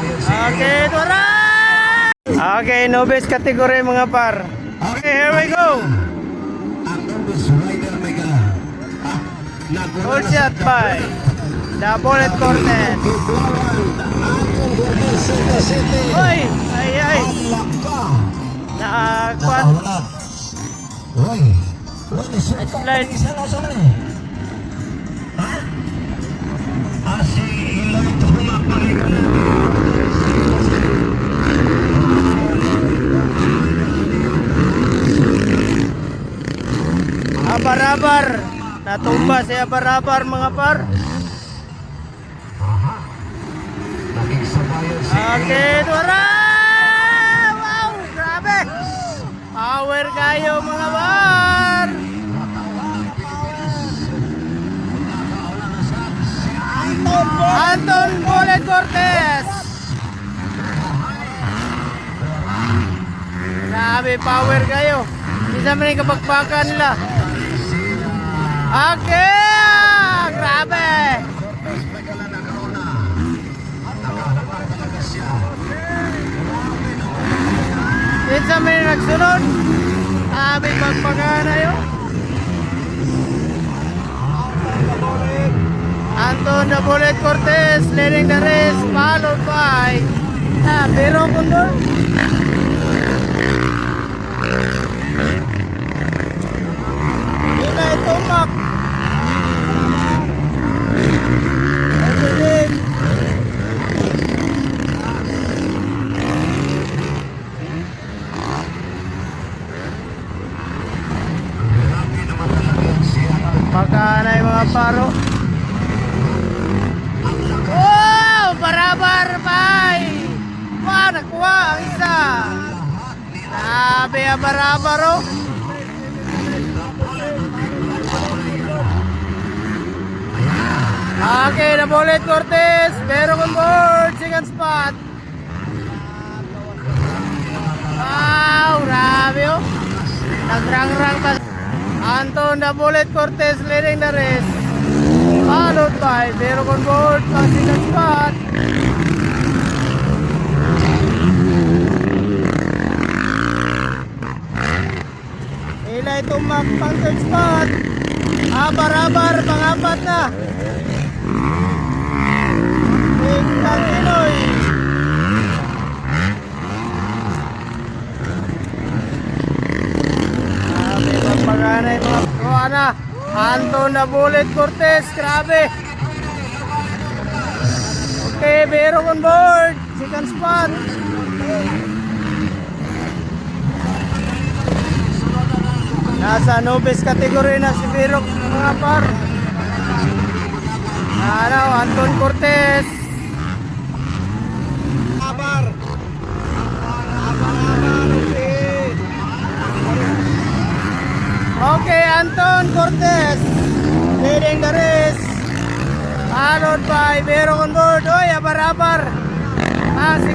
Okay, Dora! Okay, Nobis category mga par. Okay, here we go. Full shot by the bullet cornet. Hoy! Ay, ay! Nakakuan. Slide. Abar-abar. Natumba si abar-abar mga par. Okay, Dora! Wow! Grabe! Power kayo mga par! Anton Bullet Cortez! Grabe, power kayo. Isa man yung kapagpakan nila. Okay! ah, Grabe! Man yung nagsunod. Grabe, magpakan na yun. Anton the Bullet Cortez leading the race followed by ah, Pero Kundo. Pagka na yung mga paro. Wow! Barabar, bay! Wow, nakuha ang isa. Grabe ang barabar, oh. Okay, na bullet Cortez. Meron on board. Second spot. Wow, grabe, oh. Nagrang-rang pa. Anton the bullet Cortez leading the race. Followed by on board. Pang second spot. Ilay tumak pang third spot. Abar-abar, pangapat na. Tingnan Pinoy. Grabe, magpaganay mga kuha na. Anton na bullet Cortez, grabe. Okay, Bero on board. Second spot. Nasa Nobis category na si Bero mga par. Ano, Anton Cortez. Abar. Abar, okay. Okay, Anton Cortez the race. Followed by Bero on board. Oy, abar-abar. Ah, si.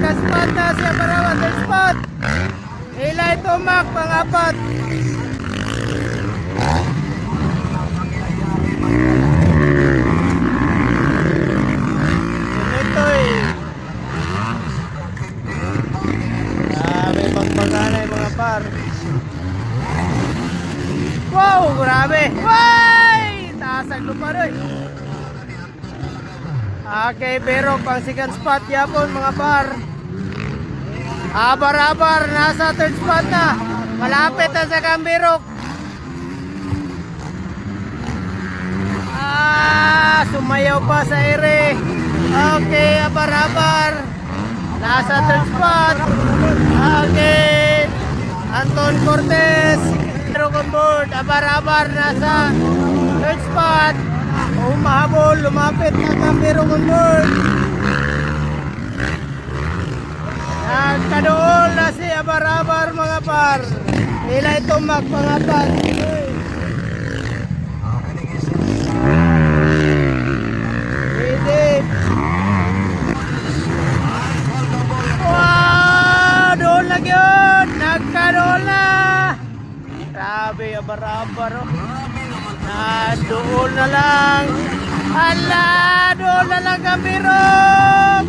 Third spot. Ilay Tumak, pang-apat. Ito'y Grabe pagpaganay mga par. Wow, grabe. Way! Taas ang lupa rin. Okay, pero pang second spot yapon mga par. Abar-abar, nasa third spot na. Malapit na sa Kambirok. Ah, sumayaw pa sa ere. Okay, abar-abar. Nasa third spot. Okay. Anton Cortez. Pero board. Abar-abar nasa third spot. Umahabol. Lumapit na Kambiro on board. Nagkadool na si Abar-abar mga par. Nila! Doon lang yun! Nagkadool na! Grabe, abar-abar oh. Na doon na lang. Ala, doon na lang kami Rob.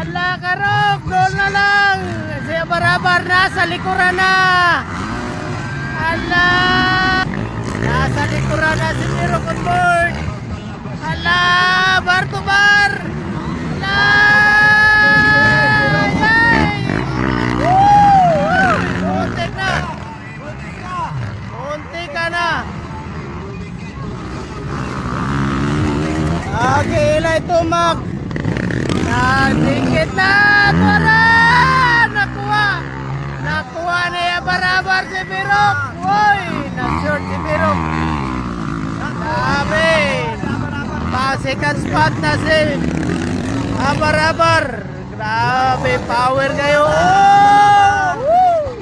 Ala, Karok, doon na lang. Si Barabar nasa likuran na. Ala! Nasa likuran na si Miro Convert. Ala! Bar to bar! Ala! Tumak. Nadikit na! Para! Nakuha! Nakuha na yung barabar si Birok! Uy! Na-short si Birok! Sabi! Pasikat spot na si Abarabar! Grabe! Power kayo! Oh! Woo!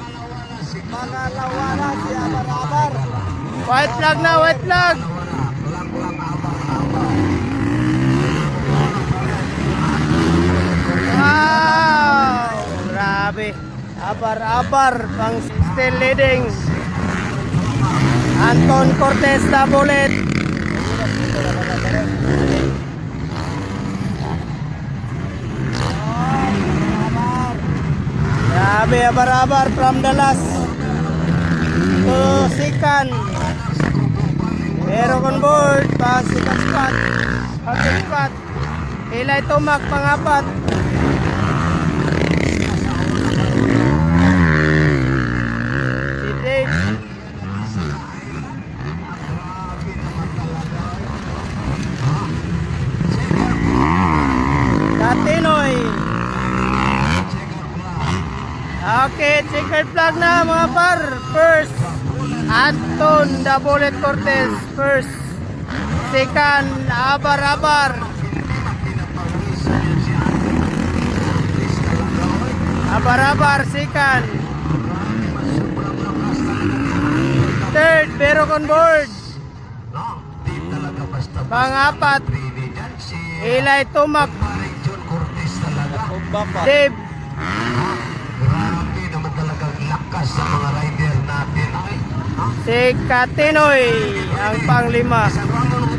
Pangalawa na si Abarabar. White flag na! White flag! Wow! Grabe! Abar-abar pang still leading. Anton Cortez na bullet. Grabe, abar-abar from the last to second. Pero on board, pa second spot. Second spot. Ilay tumak, pangapat. Si Dave. Latinoy. Okay, checkered flag na mga par. First, Anton Bullet Cortez. First. Second, Abar Abar. Abar Abar, second. Third, Pero on board. Pangapat, Ilay Tumak. Tumba pa. Dave. Grabe naman talagang lakas sa mga rider natin. Si Katinoy ang panglima. San Ramon